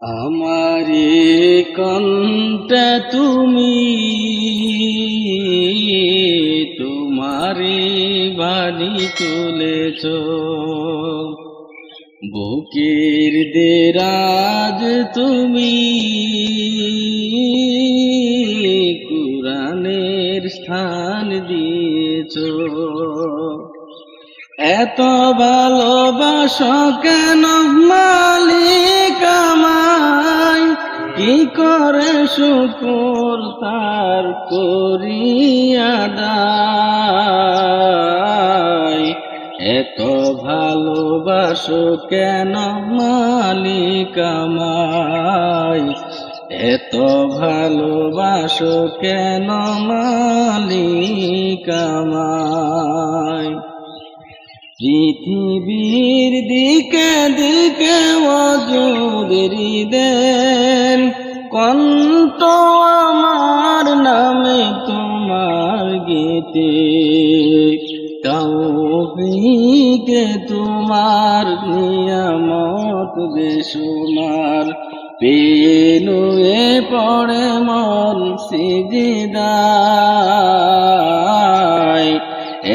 আমারে কণ্ঠে তুমি, তোমারে বাড়ি তুলেছ। বুকের দেরাজ তুমি কুরানের স্থান দিয়েছ। এত ভালোবাস কেন মালিক শুকুর তার করিয়াদায় এত ভালোবাসো কেন মালিক আমায়? এত ভালোবাসো কেন মালিক আমায়? পৃথিবীর দিকে দিকে অজুদেরি দেন কন্ত আমার নামে তোমার গীতে, তৌফিকে তোমার নিয়ামত বেসুমার পেনুয়ে পড়ে মন সিজিদায়,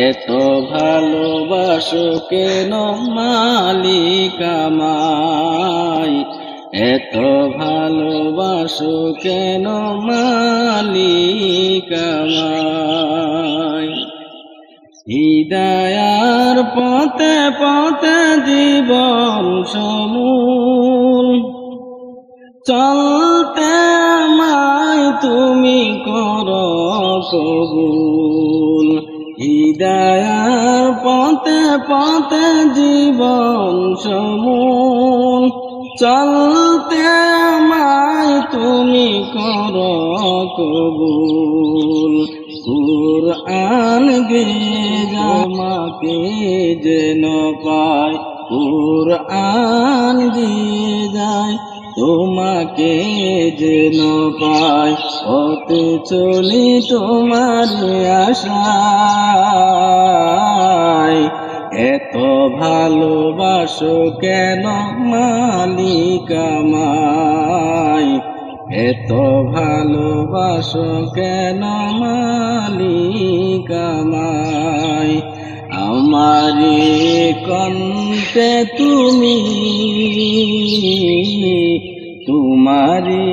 এত ভালোবাসো কেন মালিক আমায়? এত ভালোবাসো কেন মালিক আমায়? হৃদয়ার পথে পথে জীবন সমূল। চলতে আমায় তুমি কর কবুল। হৃদয়ার পথে পথে জীবন সমূল। চলতে আমায় তুমি কর কবুল। কুরআন গে জামাকে যেন পায়। কুরআন দিয়ে যায় তোমাকে যেন পায়। হতে চলি তোমার আশায়। এত ভালোবাসো কেন মালিক এত ভালোবাসো কেন মালিক আমায় আমারে কণ্ঠে তুমি, তোমারি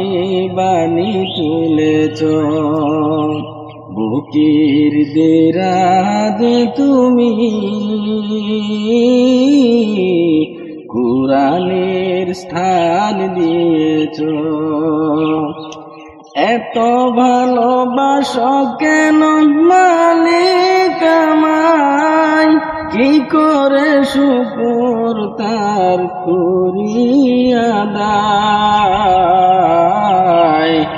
বাণী তুলেছ। বুকের দেরাদ তুমি কুরানের স্থান দিয়েছ। এত ভালোবাস কেন মালিক আমায়? কি করে শুকুর তার করিয়া দায়?